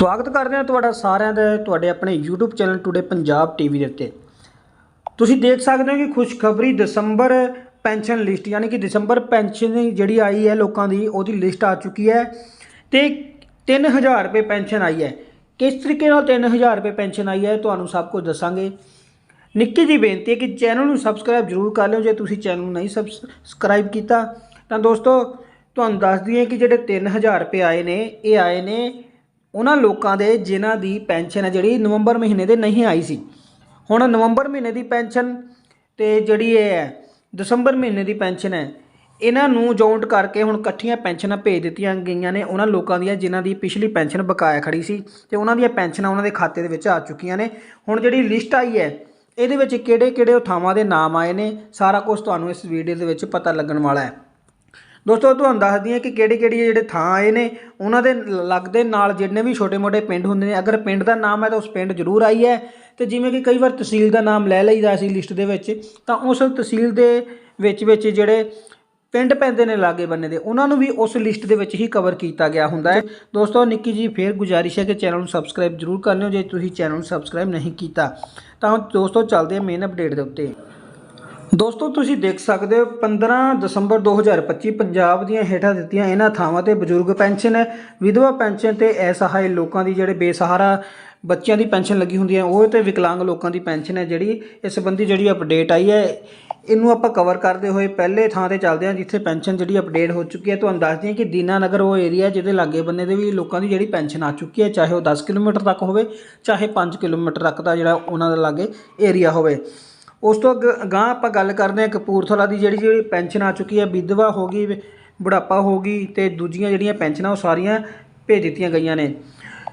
ਸਵਾਗਤ ਕਰਦੇ ਹਾਂ ਤੁਹਾਡਾ ਸਾਰਿਆਂ ਦਾ, ਤੁਹਾਡੇ ਆਪਣੇ YouTube channel today Punjab TV ਦੇ ਉੱਤੇ। ਤੁਸੀਂ ਦੇਖ ਸਕਦੇ ਹੋ ਕਿ ਖੁਸ਼ਖਬਰੀ ਦਸੰਬਰ ਪੈਨਸ਼ਨ ਲਿਸਟ, ਯਾਨੀ ਕਿ ਦਸੰਬਰ ਪੈਨਸ਼ਨ ਜਿਹੜੀ ਆਈ ਹੈ ਲੋਕਾਂ ਦੀ, ਉਹਦੀ ਲਿਸਟ ਆ ਚੁੱਕੀ ਹੈ ਤੇ 3000 ਰੁਪਏ ਪੈਨਸ਼ਨ ਆਈ ਹੈ। ਕਿਸ ਤਰੀਕੇ ਨਾਲ 3000 ਰੁਪਏ ਪੈਨਸ਼ਨ ਆਈ ਹੈ, ਤੁਹਾਨੂੰ ਸਭ ਕੁਝ ਦੱਸਾਂਗੇ। ਨਿੱਕੀ ਜੀ ਬੇਨਤੀ ਹੈ ਕਿ ਚੈਨਲ ਨੂੰ ਸਬਸਕ੍ਰਾਈਬ ਜ਼ਰੂਰ ਕਰ ਲਿਓ, ਜੇ ਤੁਸੀਂ ਚੈਨਲ ਨੂੰ ਨਹੀਂ ਸਬਸਕ੍ਰਾਈਬ ਕੀਤਾ, ਤਾਂ ਦੋਸਤੋ, ਤੁਹਾਨੂੰ ਦੱਸ ਦਈਏ ਕਿ ਜਿਹੜੇ 3000 ਰੁਪਏ ਆਏ ਨੇ, ਇਹ ਆਏ ਨੇ ਉਹਨਾਂ ਲੋਕਾਂ ਦੇ ਜਿਨ੍ਹਾਂ ਦੀ ਪੈਨਸ਼ਨ ਹੈ, ਜਿਹੜੀ ਨਵੰਬਰ ਮਹੀਨੇ ਦੇ ਨਹੀਂ ਆਈ ਸੀ। ਹੁਣ ਨਵੰਬਰ ਮਹੀਨੇ ਦੀ ਪੈਨਸ਼ਨ ਤੇ ਜਿਹੜੀ ਇਹ ਹੈ, ਦਸੰਬਰ ਮਹੀਨੇ ਦੀ ਪੈਨਸ਼ਨ ਹੈ, ਇਹਨਾਂ ਨੂੰ ਜੌਂਟ ਕਰਕੇ ਹੁਣ ਇਕੱਠੀਆਂ ਪੈਨਸ਼ਨਾਂ ਭੇਜ ਦਿੱਤੀਆਂ ਗਈਆਂ ਨੇ। ਉਹਨਾਂ ਲੋਕਾਂ ਦੀਆਂ ਜਿਨ੍ਹਾਂ ਦੀ ਪਿਛਲੀ ਪੈਨਸ਼ਨ ਬਕਾਇਆ ਖੜੀ ਸੀ ਤੇ ਉਹਨਾਂ ਦੀਆਂ ਪੈਨਸ਼ਨਾਂ ਉਹਨਾਂ ਦੇ ਖਾਤੇ ਦੇ ਵਿੱਚ ਆ ਚੁੱਕੀਆਂ ਨੇ। ਹੁਣ ਜਿਹੜੀ ਲਿਸਟ ਆਈ ਹੈ, ਇਹਦੇ ਵਿੱਚ ਕਿਹੜੇ ਕਿਹੜੇ ਥਾਵਾਂ ਦੇ ਨਾਮ ਆਏ ਨੇ, ਸਾਰਾ ਕੁਝ ਤੁਹਾਨੂੰ ਇਸ ਵੀਡੀਓ ਦੇ ਵਿੱਚ ਪਤਾ ਲੱਗਣ ਵਾਲਾ ਹੈ। ਦੋਸਤੋ ਤੁਹਾਨੂੰ ਦੱਸਦੀ ਹਾਂ ਕਿ ਕਿਹੜੇ ਕਿਹੜੇ ਜਿਹੜੇ ਥਾਂ ਆਏ ਨੇ, ਉਹਨਾਂ ਦੇ ਲੱਗਦੇ ਨਾਲ ਜਿੰਨੇ ਵੀ ਛੋਟੇ-ਮੋਟੇ ਪਿੰਡ ਹੁੰਦੇ ਨੇ, ਅਗਰ ਪਿੰਡ ਦਾ ਨਾਮ ਹੈ ਤਾਂ ਉਸ ਪਿੰਡ ਜ਼ਰੂਰ ਆਈ ਹੈ। ਤੇ ਜਿਵੇਂ ਕਿ ਕਈ ਵਾਰ ਤਹਿਸੀਲ ਦਾ ਨਾਮ ਲੈ ਲਈਦਾ ਸੀ ਲਿਸਟ ਦੇ ਵਿੱਚ, ਤਾਂ ਉਸ ਤਹਿਸੀਲ ਦੇ ਵਿੱਚ ਵਿੱਚ ਜਿਹੜੇ ਪਿੰਡ ਪੈਂਦੇ ਨੇ, ਲਾਗੇ ਬੰਨੇ ਦੇ, ਉਹਨਾਂ ਨੂੰ ਵੀ ਉਸ ਲਿਸਟ ਦੇ ਵਿੱਚ ਹੀ ਕਵਰ ਕੀਤਾ ਗਿਆ ਹੁੰਦਾ ਹੈ। ਦੋਸਤੋ, ਨਿੱਕੀ ਜੀ ਫੇਰ ਗੁਜ਼ਾਰਿਸ਼ ਹੈ ਕਿ ਚੈਨਲ ਨੂੰ ਸਬਸਕ੍ਰਾਈਬ ਜ਼ਰੂਰ ਕਰ ਲਿਓ, ਜੇ ਤੁਸੀਂ ਚੈਨਲ ਨੂੰ ਸਬਸਕ੍ਰਾਈਬ ਨਹੀਂ ਕੀਤਾ, ਤਾਂ ਦੋਸਤੋ, ਚੱਲਦੇ ਹਾਂ ਮੇਨ ਅਪਡੇਟ ਦੇ ਉੱਤੇ। ਦੋਸਤੋ, ਤੁਸੀਂ ਦੇਖ ਸਕਦੇ ਹੋ 15 ਦਸੰਬਰ 2025 ਪੰਜਾਬ ਦੀਆਂ ਹੇਠਾਂ ਦਿੱਤੀਆਂ ਇਹਨਾਂ ਥਾਵਾਂ ਤੇ ਬਜ਼ੁਰਗ ਪੈਨਸ਼ਨ ਹੈ ਵਿਧਵਾ ਪੈਨਸ਼ਨ ਤੇ ਅਸਹਾਏ ਲੋਕਾਂ ਦੀ ਜਿਹੜੇ ਬੇਸਹਾਰਾ ਬੱਚਿਆਂ ਦੀ ਪੈਨਸ਼ਨ ਲੱਗੀ ਹੁੰਦੀ ਹੈ, ਉਹ ਤੇ ਵਿਕਲਾਂਗ ਲੋਕਾਂ ਦੀ ਪੈਨਸ਼ਨ ਹੈ ਜਿਹੜੀ, ਇਸ ਸੰਬੰਧੀ ਜਿਹੜੀ ਅਪਡੇਟ ਆਈ ਹੈ, ਇਹਨੂੰ ਆਪਾਂ ਕਵਰ ਕਰਦੇ ਹੋਏ ਪਹਿਲੇ ਥਾਂ ਤੇ ਚੱਲਦੇ ਹਾਂ, ਜਿੱਥੇ ਪੈਨਸ਼ਨ ਜਿਹੜੀ ਅਪਡੇਟ ਹੋ ਚੁੱਕੀ ਹੈ। ਤੁਹਾਨੂੰ ਦੱਸਦੀ ਹਾਂ ਕਿ ਦੀਨਾਨਗਰ ਉਹ ਏਰੀਆ ਜਿਹਦੇ ਲਾਗੇ ਬੰਨੇ ਦੇ ਵੀ ਲੋਕਾਂ ਦੀ ਜਿਹੜੀ ਪੈਨਸ਼ਨ ਆ ਚੁੱਕੀ ਹੈ, ਚਾਹੇ ਉਹ 10 ਕਿਲੋਮੀਟਰ ਤੱਕ ਹੋਵੇ, ਚਾਹੇ 5 ਕਿਲੋਮੀਟਰ ਤੱਕ ਦਾ ਜਿਹੜਾ ਉਹਨਾਂ ਦੇ ਲਾਗੇ ਏਰੀਆ ਹੋਵੇ। ਉਸ ਤੋਂ ਗਾਂ ਆਪਾਂ ਗੱਲ ਕਰਦੇ ਹਾਂ ਕਪੂਰਥਲਾ ਦੀ ਜਿਹੜੀ ਜਿਹੜੀ ਪੈਨਸ਼ਨ ਆ ਚੁੱਕੀ ਹੈ, ਵਿਧਵਾ ਹੋ ਗਈ, ਬੁਢਾਪਾ ਹੋ ਗਈ ਤੇ ਦੂਜੀਆਂ ਜਿਹੜੀਆਂ ਪੈਨਸ਼ਨਾਂ ਉਹ ਸਾਰੀਆਂ ਭੇਜ ਦਿੱਤੀਆਂ ਗਈਆਂ ਨੇ।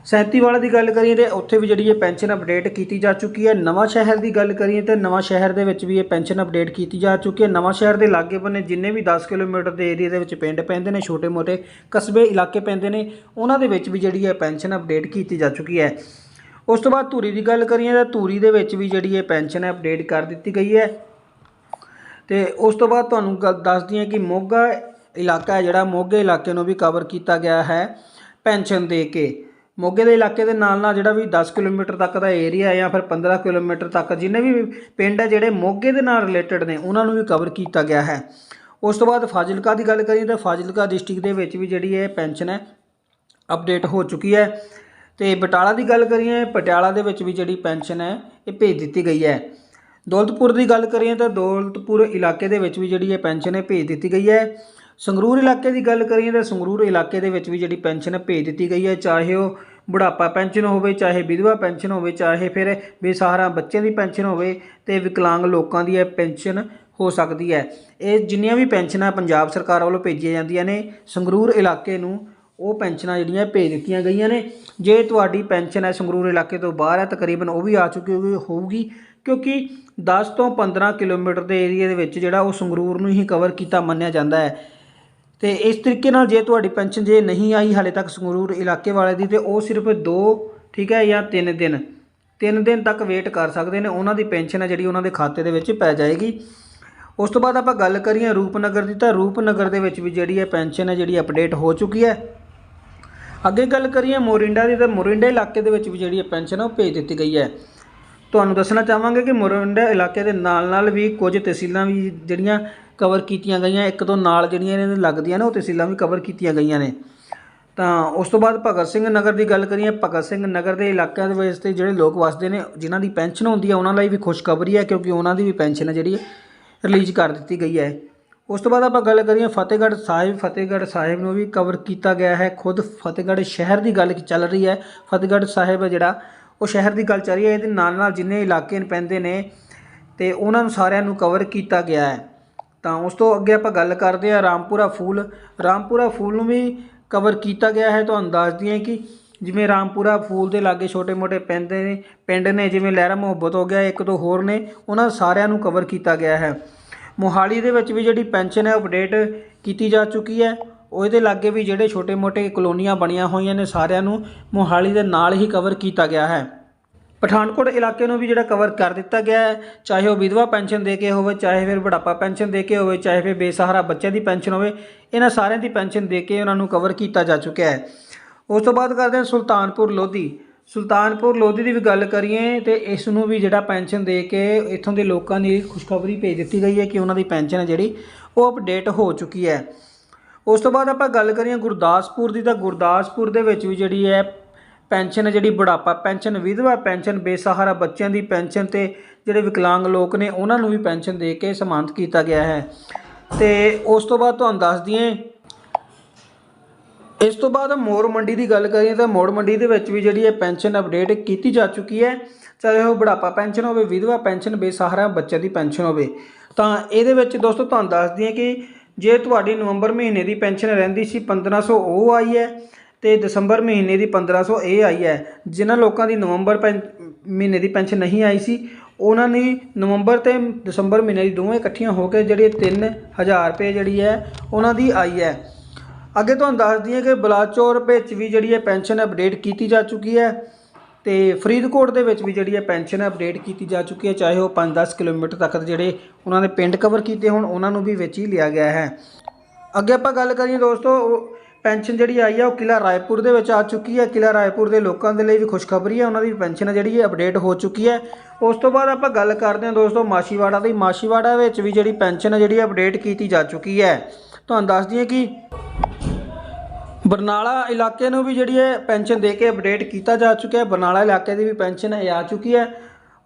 ਸੈਂਤੀ ਵਾਲਾ ਦੀ ਗੱਲ ਕਰੀਏ ਤੇ ਉੱਥੇ ਵੀ ਜਿਹੜੀ ਇਹ ਪੈਨਸ਼ਨ ਅਪਡੇਟ ਕੀਤੀ ਜਾ ਚੁੱਕੀ ਹੈ। ਨਵਾਂ ਸ਼ਹਿਰ ਦੀ ਗੱਲ ਕਰੀਏ ਤੇ ਨਵਾਂ ਸ਼ਹਿਰ ਦੇ ਵਿੱਚ ਵੀ ਇਹ ਪੈਨਸ਼ਨ ਅਪਡੇਟ ਕੀਤੀ ਜਾ ਚੁੱਕੀ ਹੈ। ਨਵਾਂ ਸ਼ਹਿਰ ਦੇ ਲਾਗੇ ਬੰਨੇ ਜਿੰਨੇ ਵੀ 10 ਕਿਲੋਮੀਟਰ ਦੇ ਏਰੀਆ ਦੇ ਵਿੱਚ ਪਿੰਡ ਪੈਂਦੇ ਨੇ, ਛੋਟੇ-ਮੋਟੇ ਕਸਬੇ ਇਲਾਕੇ ਪੈਂਦੇ ਨੇ, ਉਹਨਾਂ ਦੇ ਵਿੱਚ ਵੀ ਜਿਹੜੀ ਹੈ ਪੈਨਸ਼ਨ ਅਪਡੇਟ ਕੀਤੀ ਜਾ ਚੁੱਕੀ ਹੈ। ਉਸ ਤੋਂ ਬਾਅਦ ਧੂਰੀ ਦੀ ਗੱਲ ਕਰੀਏ ਤਾਂ ਧੂਰੀ ਦੇ ਵਿੱਚ ਵੀ ਜਿਹੜੀ ਇਹ ਪੈਨਸ਼ਨ ਹੈ ਅਪਡੇਟ ਕਰ ਦਿੱਤੀ ਗਈ ਹੈ। ਤੇ ਉਸ ਤੋਂ ਬਾਅਦ ਤੁਹਾਨੂੰ ਗੱਲ ਦੱਸਦੀ ਹਾਂ ਕਿ ਮੋਗਾ ਇਲਾਕਾ ਜਿਹੜਾ, ਮੋਗੇ ਇਲਾਕੇ ਨੂੰ ਵੀ ਕਵਰ ਕੀਤਾ ਗਿਆ ਹੈ ਪੈਨਸ਼ਨ ਦੇ ਕੇ। ਮੋਗੇ ਦੇ ਇਲਾਕੇ ਦੇ ਨਾਲ ਨਾਲ ਜਿਹੜਾ ਵੀ 10 ਕਿਲੋਮੀਟਰ ਤੱਕ ਦਾ ਏਰੀਆ ਜਾਂ ਫਿਰ 15 ਕਿਲੋਮੀਟਰ ਤੱਕ ਜਿੰਨੇ ਵੀ ਪਿੰਡ ਹੈ ਜਿਹੜੇ ਮੋਗੇ ਦੇ ਨਾਲ ਰਿਲੇਟਡ ਨੇ, ਉਹਨਾਂ ਨੂੰ ਵੀ ਕਵਰ ਕੀਤਾ ਗਿਆ ਹੈ। ਉਸ ਤੋਂ ਬਾਅਦ ਫਾਜ਼ਿਲਕਾ ਦੀ ਗੱਲ ਕਰੀਏ ਤਾਂ ਫਾਜ਼ਿਲਕਾ ਡਿਸਟ੍ਰਿਕਟ ਦੇ ਵਿੱਚ ਵੀ ਜਿਹੜੀ ਇਹ ਪੈਨਸ਼ਨ ਹੈ ਅਪਡੇਟ ਹੋ ਚੁੱਕੀ ਹੈ। ਤੇ ਬਟਾਲਾ ਦੀ ਗੱਲ ਕਰੀਏ, ਪਟਿਆਲਾ ਦੇ ਵਿੱਚ ਵੀ ਜਿਹੜੀ ਪੈਨਸ਼ਨ ਹੈ, ਇਹ ਭੇਜ ਦਿੱਤੀ ਗਈ ਹੈ। ਦੌਲਤਪੁਰ ਦੀ ਗੱਲ ਕਰੀਏ ਤਾਂ ਦੌਲਤਪੁਰ ਇਲਾਕੇ ਦੇ ਵਿੱਚ ਵੀ ਜਿਹੜੀ ਇਹ ਪੈਨਸ਼ਨ ਹੈ, ਭੇਜ ਦਿੱਤੀ ਗਈ ਹੈ। ਸੰਗਰੂਰ ਇਲਾਕੇ ਦੀ ਗੱਲ ਕਰੀਏ ਤਾਂ ਸੰਗਰੂਰ ਇਲਾਕੇ ਦੇ ਵਿੱਚ ਵੀ ਜਿਹੜੀ ਪੈਨਸ਼ਨ ਹੈ, ਭੇਜ ਦਿੱਤੀ ਗਈ ਹੈ, ਚਾਹੇ ਉਹ ਬੁਢਾਪਾ ਪੈਨਸ਼ਨ ਹੋਵੇ, ਚਾਹੇ ਵਿਧਵਾ ਪੈਨਸ਼ਨ ਹੋਵੇ, ਚਾਹੇ ਫਿਰ ਬੇਸਹਾਰਾ ਬੱਚਿਆਂ ਦੀ ਪੈਨਸ਼ਨ ਹੋਵੇ ਤੇ ਵਿਕਲਾਂਗ ਲੋਕਾਂ ਦੀ ਇਹ ਪੈਨਸ਼ਨ ਹੋ ਸਕਦੀ ਹੈ। ਇਹ ਜਿੰਨੀਆਂ ਵੀ ਪੈਨਸ਼ਨਾਂ ਪੰਜਾਬ ਸਰਕਾਰ ਵੱਲੋਂ ਭੇਜੀਆਂ ਜਾਂਦੀਆਂ ਨੇ, ਸੰਗਰੂਰ ਇਲਾਕੇ ਨੂੰ ਉਹ ਪੈਨਸ਼ਨਾਂ ਜਿਹੜੀਆਂ ਭੇਜ ਦਿੱਤੀਆਂ ਗਈਆਂ ਨੇ। ਜੇ ਤੁਹਾਡੀ ਪੈਨਸ਼ਨ ਹੈ ਸੰਗਰੂਰ ਇਲਾਕੇ ਤੋਂ ਬਾਹਰ ਹੈ, ਤਕਰੀਬਨ ਉਹ ਵੀ ਆ ਚੁੱਕੀ ਹੋਊਗੀ ਕਿਉਂਕਿ 10 ਤੋਂ 15 ਕਿਲੋਮੀਟਰ ਦੇ ਏਰੀਆ ਦੇ ਵਿੱਚ ਜਿਹੜਾ ਉਹ ਸੰਗਰੂਰ ਨੂੰ ਹੀ ਕਵਰ ਕੀਤਾ ਮੰਨਿਆ ਜਾਂਦਾ ਹੈ। ਤੇ ਇਸ ਤਰੀਕੇ ਨਾਲ ਜੇ ਤੁਹਾਡੀ ਪੈਨਸ਼ਨ ਜੇ ਨਹੀਂ ਆਈ ਹਾਲੇ ਤੱਕ ਸੰਗਰੂਰ ਇਲਾਕੇ ਵਾਲੇ ਦੀ, ਤੇ ਉਹ ਸਿਰਫ 2 ਠੀਕ ਹੈ, ਜਾਂ 3 ਦਿਨ 3 ਦਿਨ ਤੱਕ ਵੇਟ ਕਰ ਸਕਦੇ ਨੇ। ਉਹਨਾਂ ਦੀ ਪੈਨਸ਼ਨ ਹੈ ਜਿਹੜੀ ਉਹਨਾਂ ਦੇ ਖਾਤੇ ਦੇ ਵਿੱਚ ਪੈ ਜਾਏਗੀ। ਉਸ ਤੋਂ ਬਾਅਦ ਆਪਾਂ ਗੱਲ ਕਰੀਏ ਰੂਪਨਗਰ ਦੀ, ਤਾਂ ਰੂਪਨਗਰ ਦੇ ਵਿੱਚ ਵੀ ਜਿਹੜੀ ਹੈ ਪੈਨਸ਼ਨ ਹੈ, ਜਿਹੜੀ ਅਪਡੇਟ ਹੋ ਚੁੱਕੀ ਹੈ। ਅੱਗੇ ਗੱਲ ਕਰੀਏ ਮੋਰਿੰਡਾ ਦੀ, ਤਾਂ ਮੋਰਿੰਡਾ ਇਲਾਕੇ ਦੇ ਵਿੱਚ ਵੀ ਜਿਹੜੀ ਪੈਨਸ਼ਨ ਉਹ ਭੇਜ ਦਿੱਤੀ ਗਈ ਹੈ। ਤੁਹਾਨੂੰ ਦੱਸਣਾ ਚਾਹਾਂਗੇ ਕਿ ਮੋਰਿੰਡਾ ਇਲਾਕੇ ਦੇ ਨਾਲ ਨਾਲ ਵੀ ਕੁਝ ਤਹਿਸੀਲਾਂ ਵੀ ਜਿਹੜੀਆਂ ਕਵਰ ਕੀਤੀਆਂ ਗਈਆਂ, ਇੱਕ ਤੋਂ ਨਾਲ ਜਿਹੜੀਆਂ ਇਹਨਾਂ ਦੇ ਲੱਗਦੀਆਂ ਨੇ, ਉਹ ਤਹਿਸੀਲਾਂ ਵੀ ਕਵਰ ਕੀਤੀਆਂ ਗਈਆਂ ਨੇ। ਤਾਂ ਉਸ ਤੋਂ ਬਾਅਦ ਭਗਤ ਸਿੰਘ ਨਗਰ ਦੀ ਗੱਲ ਕਰੀਏ, ਭਗਤ ਸਿੰਘ ਨਗਰ ਦੇ ਇਲਾਕਿਆਂ ਦੇ ਵਿੱਚ ਤੇ ਜਿਹੜੇ ਲੋਕ ਵਸਦੇ ਨੇ, ਜਿਨ੍ਹਾਂ ਦੀ ਪੈਨਸ਼ਨ ਹੁੰਦੀ ਹੈ ਉਹਨਾਂ ਲਈ ਵੀ ਖੁਸ਼ਖਬਰੀ ਹੈ, ਕਿਉਂਕਿ ਉਹਨਾਂ ਦੀ ਵੀ ਪੈਨਸ਼ਨ ਹੈ ਜਿਹੜੀ ਰਿਲੀਜ਼ ਕਰ ਦਿੱਤੀ ਗਈ ਹੈ। ਉਸ ਤੋਂ ਬਾਅਦ ਆਪਾਂ ਗੱਲ ਕਰੀਏ ਫਤਿਹਗੜ੍ਹ ਸਾਹਿਬ ਫਤਿਹਗੜ੍ਹ ਸਾਹਿਬ ਨੂੰ ਵੀ ਕਵਰ ਕੀਤਾ ਗਿਆ ਹੈ ਖੁਦ। ਫਤਿਹਗੜ੍ਹ ਸ਼ਹਿਰ ਦੀ ਗੱਲ ਚੱਲ ਰਹੀ ਹੈ। ਫਤਿਹਗੜ੍ਹ ਸਾਹਿਬ ਹੈ ਜਿਹੜਾ, ਉਹ ਸ਼ਹਿਰ ਦੀ ਗੱਲ ਚੱਲ ਰਹੀ ਹੈ। ਇਹਦੇ ਨਾਲ ਨਾਲ ਜਿੰਨੇ ਇਲਾਕੇ ਪੈਂਦੇ ਨੇ ਤੇ ਉਹਨਾਂ ਨੂੰ ਸਾਰਿਆਂ ਨੂੰ ਕਵਰ ਕੀਤਾ ਗਿਆ ਹੈ। ਤਾਂ ਉਸ ਤੋਂ ਅੱਗੇ ਆਪਾਂ ਗੱਲ ਕਰਦੇ ਹਾਂ ਰਾਮਪੁਰਾ ਫੂਲ। ਰਾਮਪੁਰਾ ਫੂਲ ਨੂੰ ਵੀ ਕਵਰ ਕੀਤਾ ਗਿਆ ਹੈ। ਤੁਹਾਨੂੰ ਦੱਸ ਦਈਏ ਕਿ ਜਿਵੇਂ ਰਾਮਪੁਰਾ ਫੂਲ ਦੇ ਲਾਗੇ ਛੋਟੇ-ਮੋਟੇ ਪੈਂਦੇ ਨੇ, ਪਿੰਡ ਨੇ ਜਿਵੇਂ ਲਹਿਰਾ ਮੁਹੱਬਤ ਹੋ ਗਿਆ, ਇੱਕ ਦੋ ਹੋਰ ਨੇ, ਉਹਨਾਂ ਸਾਰਿਆਂ ਨੂੰ ਕਵਰ ਕੀਤਾ ਗਿਆ ਹੈ। ਮੋਹਾਲੀ ਦੇ ਵਿੱਚ ਵੀ ਜਿਹੜੀ ਪੈਨਸ਼ਨ ਹੈ ਅਪਡੇਟ ਕੀਤੀ ਜਾ ਚੁੱਕੀ ਹੈ। ਉਹਦੇ ਲਾਗੇ ਵੀ ਜਿਹੜੇ ਛੋਟੇ-ਮੋਟੇ ਕਲੋਨੀਆਂ ਬਣੀਆਂ ਹੋਈਆਂ ਨੇ ਸਾਰਿਆਂ ਨੂੰ ਮੋਹਾਲੀ ਦੇ ਨਾਲ ਹੀ ਕਵਰ ਕੀਤਾ ਗਿਆ ਹੈ। ਪਠਾਨਕੋਟ ਇਲਾਕੇ ਨੂੰ ਵੀ ਜਿਹੜਾ ਕਵਰ ਕਰ ਦਿੱਤਾ ਗਿਆ ਹੈ। ਚਾਹੇ ਉਹ ਵਿਧਵਾ ਪੈਨਸ਼ਨ ਦੇ ਕੇ ਹੋਵੇ, ਚਾਹੇ ਫਿਰ ਬੁਢਾਪਾ ਪੈਨਸ਼ਨ ਦੇ ਕੇ ਹੋਵੇ, ਚਾਹੇ ਫਿਰ ਬੇਸਹਾਰਾ ਬੱਚਿਆਂ ਦੀ ਪੈਨਸ਼ਨ ਹੋਵੇ, ਇਹਨਾਂ ਸਾਰਿਆਂ ਦੀ ਪੈਨਸ਼ਨ ਦੇ ਕੇ ਉਹਨਾਂ ਨੂੰ ਕਵਰ ਕੀਤਾ ਜਾ ਚੁੱਕਿਆ ਹੈ। ਉਸ ਤੋਂ ਬਾਅਦ ਕਰਦੇ ਹਾਂ ਸੁਲਤਾਨਪੁਰ ਲੋਧੀ। ਸੁਲਤਾਨਪੁਰ ਲੋਧੀ ਦੀ ਵੀ ਗੱਲ ਕਰੀਏ ਤੇ ਇਸ ਨੂੰ ਵੀ ਜਿਹੜਾ ਪੈਨਸ਼ਨ ਦੇ ਕੇ ਇੱਥੋਂ ਦੇ ਲੋਕਾਂ ਦੀ ਖੁਸ਼ਖਬਰੀ ਭੇਜ ਦਿੱਤੀ ਗਈ ਹੈ ਕਿ ਉਹਨਾਂ ਦੀ ਪੈਨਸ਼ਨ ਹੈ ਜਿਹੜੀ, ਉਹ ਅਪਡੇਟ ਹੋ ਚੁੱਕੀ ਹੈ। ਉਸ ਤੋਂ ਬਾਅਦ ਆਪਾਂ ਗੱਲ ਕਰੀਏ ਗੁਰਦਾਸਪੁਰ ਦੀ ਤਾਂ ਗੁਰਦਾਸਪੁਰ ਦੇ ਵਿੱਚ ਵੀ ਜਿਹੜੀ ਹੈ ਪੈਨਸ਼ਨ ਹੈ ਜਿਹੜੀ ਬੁਢਾਪਾ ਪੈਨਸ਼ਨ, ਵਿਧਵਾ ਪੈਨਸ਼ਨ, ਬੇਸਹਾਰਾ ਬੱਚਿਆਂ ਦੀ ਪੈਨਸ਼ਨ ਤੇ ਜਿਹੜੇ ਵਿਕਲਾਂਗ ਲੋਕ ਨੇ ਉਹਨਾਂ ਨੂੰ ਵੀ ਪੈਨਸ਼ਨ ਦੇ ਕੇ ਸਨਮਾਨਿਤ ਕੀਤਾ ਗਿਆ ਹੈ। ਤੇ ਉਸ ਤੋਂ ਬਾਅਦ ਤੁਹਾਨੂੰ ਦੱਸ ਦਈਏ ਇਸ ਤੋਂ ਬਾਅਦ ਮੋੜ ਮੰਡੀ ਦੀ ਗੱਲ ਕਰੀਏ ਤਾਂ ਮੋੜ ਮੰਡੀ ਦੇ ਵਿੱਚ ਵੀ ਜਿਹੜੀ ਹੈ ਪੈਨਸ਼ਨ ਅਪਡੇਟ ਕੀਤੀ ਜਾ ਚੁੱਕੀ ਹੈ, ਚਾਹੇ ਉਹ ਬੁਢਾਪਾ ਪੈਨਸ਼ਨ ਹੋਵੇ, ਵਿਧਵਾ ਪੈਨਸ਼ਨ ਬੇਸਹਾਰਾ ਬੱਚੇ ਦੀ ਪੈਨਸ਼ਨ ਹੋਵੇ। ਤਾਂ ਇਹਦੇ ਵਿੱਚ ਦੋਸਤੋ ਤੁਹਾਨੂੰ ਦੱਸਦੀ ਦਈਏ ਕਿ ਜੇ ਤੁਹਾਡੀ ਨਵੰਬਰ ਮਹੀਨੇ ਦੀ ਪੈਨਸ਼ਨ ਰਹਿੰਦੀ ਸੀ 1500 ਉਹ ਆਈ ਹੈ ਤੇ ਦਸੰਬਰ ਮਹੀਨੇ ਦੀ 1500 ਇਹ ਆਈ ਹੈ। ਜਿਨ੍ਹਾਂ ਲੋਕਾਂ ਦੀ ਨਵੰਬਰ ਪੈਨ- ਮਹੀਨੇ ਦੀ ਪੈਨਸ਼ਨ ਨਹੀਂ ਆਈ ਸੀ, ਉਹਨਾਂ ਨੇ ਨਵੰਬਰ ਤੇ ਦਸੰਬਰ ਮਹੀਨੇ ਦੀ ਦੋਵੇਂ ਇਕੱਠੀਆਂ ਹੋ ਕੇ ਜਿਹੜੀ 3000 ਰੁਪਏ ਜਿਹੜੀ ਹੈ, ਉਹਨਾਂ ਦੀ ਆਈ ਹੈ। ਅੱਗੇ ਤੁਹਾਨੂੰ ਦੱਸ ਦਈਏ ਕਿ ਬਲਾਚੌਰ ਵਿੱਚ ਵੀ ਜਿਹੜੀ ਹੈ ਪੈਨਸ਼ਨ ਅਪਡੇਟ ਕੀਤੀ ਜਾ ਚੁੱਕੀ ਹੈ ਤੇ ਫਰੀਦਕੋਟ ਦੇ ਵਿੱਚ ਵੀ ਜਿਹੜੀ ਹੈ ਪੈਨਸ਼ਨ ਅਪਡੇਟ ਕੀਤੀ ਜਾ ਚੁੱਕੀ ਹੈ, ਚਾਹੇ ਉਹ 5-10 ਕਿਲੋਮੀਟਰ ਤੱਕ ਜਿਹੜੇ ਉਹਨਾਂ ਨੇ ਪਿੰਡ ਕਵਰ ਕੀਤੇ ਹੋਣ, ਉਹਨਾਂ ਨੂੰ ਵੀ ਵਿੱਚ ਹੀ ਲਿਆ ਗਿਆ ਹੈ। ਅੱਗੇ ਆਪਾਂ ਗੱਲ ਕਰੀਏ ਦੋਸਤੋ, ਉਹ ਪੈਨਸ਼ਨ ਜਿਹੜੀ ਆਈ ਹੈ ਉਹ ਕਿਲਾ ਰਾਏਪੁਰ ਦੇ ਵਿੱਚ ਆ ਚੁੱਕੀ ਹੈ। ਕਿਲਾ ਰਾਏਪੁਰ ਦੇ ਲੋਕਾਂ ਦੇ ਲਈ ਵੀ ਖੁਸ਼ਖਬਰੀ ਹੈ, ਉਹਨਾਂ ਦੀ ਪੈਨਸ਼ਨ ਹੈ ਜਿਹੜੀ ਹੈ ਅਪਡੇਟ ਹੋ ਚੁੱਕੀ ਹੈ। ਉਸ ਤੋਂ ਬਾਅਦ ਆਪਾਂ ਗੱਲ ਕਰਦੇ ਹਾਂ ਦੋਸਤੋ ਮਾਸ਼ੀਵਾੜਾ ਦੀ। ਮਾਸ਼ੀਵਾੜਾ ਵਿੱਚ ਵੀ ਜਿਹੜੀ ਪੈਨਸ਼ਨ ਹੈ ਜਿਹੜੀ ਅਪਡੇਟ ਕੀਤੀ ਜਾ ਚੁੱਕੀ ਹੈ। ਤੁਹਾਨੂੰ ਦੱਸ ਦਈਏ ਕਿ ਬਰਨਾਲਾ ਇਲਾਕੇ ਨੂੰ ਵੀ ਜਿਹੜੀ ਹੈ ਪੈਨਸ਼ਨ ਦੇ ਕੇ ਅਪਡੇਟ ਕੀਤਾ ਜਾ ਚੁੱਕਿਆ ਹੈ। ਬਰਨਾਲਾ ਇਲਾਕੇ ਦੀ ਵੀ ਪੈਨਸ਼ਨ ਹੈ ਆ ਚੁੱਕੀ ਹੈ।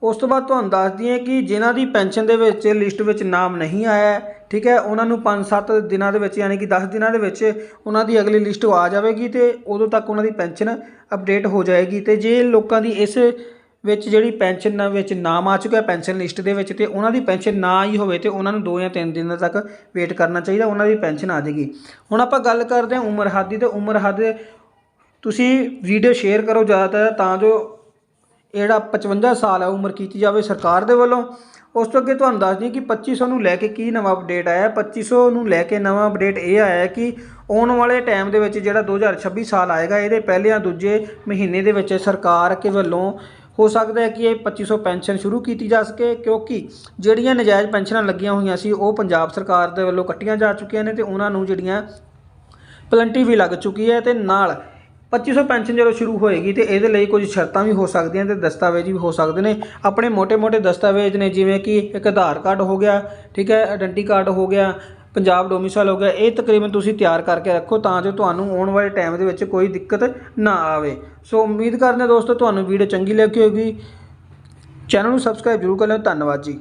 ਉਸ ਤੋਂ ਬਾਅਦ ਤੁਹਾਨੂੰ ਦੱਸ ਦਈਏ ਕਿ ਜਿਨ੍ਹਾਂ ਦੀ ਪੈਨਸ਼ਨ ਦੇ ਵਿੱਚ ਲਿਸਟ ਵਿੱਚ ਨਾਮ ਨਹੀਂ ਆਇਆ ਠੀਕ ਹੈ, ਉਹਨਾਂ ਨੂੰ 5-7 ਦਿਨਾਂ ਦੇ ਵਿੱਚ ਯਾਨੀ ਕਿ 10 ਦਿਨਾਂ ਦੇ ਵਿੱਚ ਉਹਨਾਂ ਦੀ ਅਗਲੀ ਲਿਸਟ ਆ ਜਾਵੇਗੀ ਤੇ ਉਦੋਂ ਤੱਕ ਉਹਨਾਂ ਦੀ ਪੈਨਸ਼ਨ ਅਪਡੇਟ ਹੋ ਜਾਏਗੀ ਤੇ ਜੇ ਲੋਕਾਂ ਦੀ ਇਸ ਵਿੱਚ ਜਿਹੜੀ ਪੈਨਸ਼ਨ ਵਿੱਚ ਨਾਮ ਆ ਚੁੱਕਿਆ ਪੈਨਸ਼ਨ ਲਿਸਟ ਦੇ ਵਿੱਚ ਤੇ ਉਹਨਾਂ ਦੀ ਪੈਨਸ਼ਨ ਨਾ ਆਈ ਹੋਵੇ ਤੇ ਉਹਨਾਂ ਨੂੰ 2 ਜਾਂ 3 ਦਿਨਾਂ ਤੱਕ ਵੇਟ ਕਰਨਾ ਚਾਹੀਦਾ, ਉਹਨਾਂ ਦੀ ਪੈਨਸ਼ਨ ਆ ਜਾਏਗੀ ਹੁਣ ਆਪਾਂ ਗੱਲ ਕਰਦੇ ਹਾਂ ਉਮਰ ਹੱਦ ਦੀ ਤੇ ਉਮਰ ਹੱਦ ਤੁਸੀਂ ਵੀਡੀਓ ਸ਼ੇਅਰ ਕਰੋ ਜ਼ਿਆਦਾਤਰ ਤਾਂ ਜੋ ਜਿਹੜਾ 55 ਸਾਲ ਹੈ ਉਮਰ ਕੀਤੀ ਜਾਵੇ ਸਰਕਾਰ ਦੇ ਵੱਲੋਂ ਉਸ ਤੋਂ ਅੱਗੇ ਤੁਹਾਨੂੰ ਦੱਸ ਦਈਏ ਕਿ 2500 ਨੂੰ ਲੈ ਕੇ ਕੀ ਨਵਾਂ ਅਪਡੇਟ ਆਇਆ ਹੈ। 2500 ਨੂੰ ਲੈ ਕੇ ਨਵਾਂ ਅਪਡੇਟ ਇਹ ਆਇਆ ਕਿ ਆਉਣ ਵਾਲੇ ਟਾਈਮ ਦੇ ਵਿੱਚ ਜਿਹੜਾ 2026 ਸਾਲ ਆਏਗਾ, ਇਹਦੇ ਪਹਿਲੇ ਜਾਂ ਦੂਜੇ ਮਹੀਨੇ ਦੇ ਵਿੱਚ ਸਰਕਾਰ ਕੇ ਵੱਲੋਂ ਹੋ ਸਕਦਾ ਹੈ ਕਿ ਇਹ 2500 ਪੈਨਸ਼ਨ ਸ਼ੁਰੂ ਕੀਤੀ ਜਾ ਸਕੇ, ਕਿਉਂਕਿ ਜਿਹੜੀਆਂ ਨਜਾਇਜ਼ ਪੈਨਸ਼ਨਾਂ ਲੱਗੀਆਂ ਹੋਈਆਂ ਸੀ, ਉਹ ਪੰਜਾਬ ਸਰਕਾਰ ਦੇ ਵੱਲੋਂ ਕੱਟੀਆਂ ਜਾ ਚੁੱਕੀਆਂ ਨੇ ਤੇ ਉਹਨਾਂ ਨੂੰ ਜਿਹੜੀਆਂ ਪਲੰਟੀ ਵੀ ਲੱਗ ਚੁੱਕੀ ਹੈ ਤੇ ਨਾਲ 2500 ਪੈਨਸ਼ਨ ਜਦੋਂ ਸ਼ੁਰੂ ਹੋਏਗੀ ਤੇ ਇਹਦੇ ਲਈ ਕੁਝ ਸ਼ਰਤਾਂ ਵੀ ਹੋ ਸਕਦੀਆਂ ਤੇ ਦਸਤਾਵੇਜ਼ ਵੀ ਹੋ ਸਕਦੇ ਨੇ। ਆਪਣੇ ਮੋٹے-ਮੋٹے ਦਸਤਾਵੇਜ਼ ਨੇ, ਜਿਵੇਂ ਕਿ ਇੱਕ ਆਧਾਰ ਕਾਰਡ ਹੋ ਗਿਆ, ਠੀਕ ਹੈ, ਆਇਡੈਂਟੀ ਕਾਰਡ ਹੋ ਗਿਆ ਪੰਜਾਬ ਡੋਮਿਸਾਈਲ ਹੋ ਗਿਆ, ਇਹ ਤਕਰੀਬਨ ਤੁਸੀਂ ਤਿਆਰ ਕਰਕੇ ਰੱਖੋ ਤਾਂ ਜੋ ਤੁਹਾਨੂੰ ਆਉਣ ਵਾਲੇ ਟਾਈਮ ਦੇ ਵਿੱਚ ਕੋਈ ਦਿੱਕਤ ਨਾ ਆਵੇ। ਸੋ ਉਮੀਦ ਕਰਦੇ ਹਾਂ ਦੋਸਤੋ, ਤੁਹਾਨੂੰ ਵੀਡੀਓ ਚੰਗੀ ਲੱਗੀ ਹੋਵੇਗੀ। ਚੈਨਲ ਨੂੰ ਸਬਸਕ੍ਰਾਈਬ ਜ਼ਰੂਰ ਕਰ ਲਿਓ। ਧੰਨਵਾਦ ਜੀ।